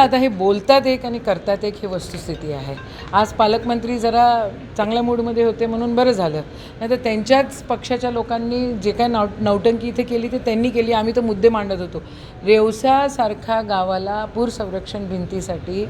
आता हे बोलतात एक आणि करतात एक ही वस्तुस्थिती आहे. आज पालकमंत्री जरा चांगल्या मूडमध्ये होते म्हणून बरं झालं. नाही तर त्यांच्याच पक्षाच्या लोकांनी जे काय नाव नौटंकी इथे केली ते त्यांनी केली आम्ही तर मुद्दे मांडत होतो. रेवसासारख्या गावाला पूर संरक्षण भिंतीसाठी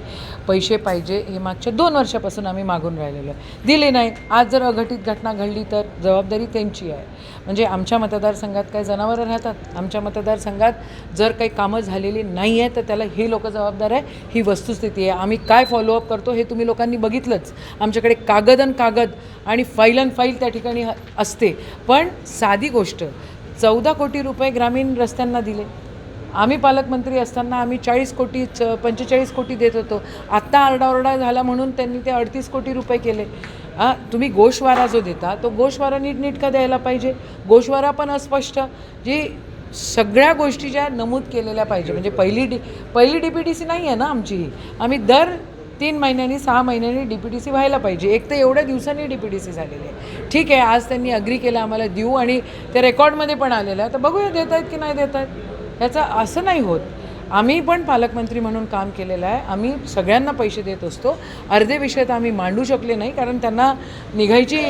पैसे पाहिजे हे मागच्या दोन वर्षापासून आम्ही मागून राहिलेलो आहे. दिले नाही आज जर अघटित घटना घडली तर जबाबदारी त्यांची आहे. म्हणजे आमच्या मतदारसंघात काही जनावरं राहतात. आमच्या मतदारसंघात जर काही कामं झालेली नाही आहे तर त्याला हे लोक जबाबदार आहे ही वस्तुस्थिती आहे. आम्ही काय फॉलोअप करतो हे तुम्ही लोकांनी बघितलंच. आमच्याकडे कागद आणि कागद आणि फाईल अन फाईल त्या ठिकाणी ह- असते. पण साधी गोष्ट चौदा कोटी रुपये ग्रामीण रस्त्यांना दिले. आम्ही पालकमंत्री असताना आम्ही चाळीस कोटी च पंचेचाळीस कोटी देत होतो. आत्ता आरडाओरडा झाला म्हणून त्यांनी ते अडतीस कोटी रुपये केले. हां तुम्ही गोशवारा जो देता तो गोशवारा नीटनीटका द्यायला पाहिजे. गोशवारा पण अस्पष्ट. जी सगळ्या गोष्टी ज्या नमूद केलेल्या पाहिजे. म्हणजे पहिली डी पहिली डी पी टी सी नाही आहे ना आमची. ही आम्ही दर तीन महिन्यांनी सहा महिन्यांनी डी पी टी सी व्हायला पाहिजे. एक तर एवढ्या दिवसांनी डी पी टी सी झालेली आहे. ठीक आहे आज त्यांनी अग्री केलं आम्हाला देऊ आणि ते रेकॉर्डमध्ये पण आलेलं आहे तर बघूया देत आहेत की नाही देत आहेत. याचं असं नाही होत. आम्ही पण पालकमंत्री म्हणून काम केलेलं आहे. आम्ही सगळ्यांना पैसे देत असतो. अर्धे विषय तर आम्ही मांडू शकले नाही कारण त्यांना निघायची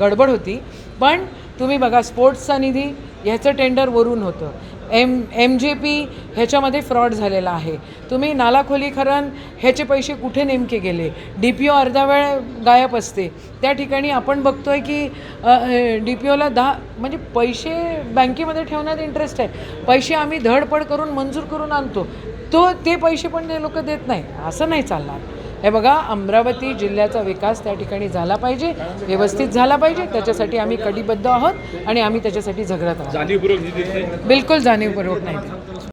गडबड होती. पण तुम्ही बघा स्पोर्ट्सचा निधी ह्याचं टेंडर वरून होतं. एम एम जे पी ह्याच्यामध्ये फ्रॉड झालेला आहे. तुम्ही नाला खोलीकरण ह्याचे पैसे कुठे नेमके गेले? डी पी ओ अर्धा वेळ गायब असते. त्या ठिकाणी आपण बघतो आहे की डी पी ओला दहा म्हणजे पैसे बँकेमध्ये ठेवण्यात इंटरेस्ट आहे. पैसे आम्ही धडपड करून मंजूर करून आणतो. तो ते पैसे पण ते लोक देत नाही. असं नाही चालणार. हे बघा अमरावती जिल्ह्याचा विकास त्या ठिकाणी झाला पाहिजे व्यवस्थित झाला पाहिजे त्याच्यासाठी आम्ही कटिबद्ध आहोत आणि आम्ही त्याच्यासाठी झगडत आहोत. बिलकुल जाणीवपूर्वक नाही.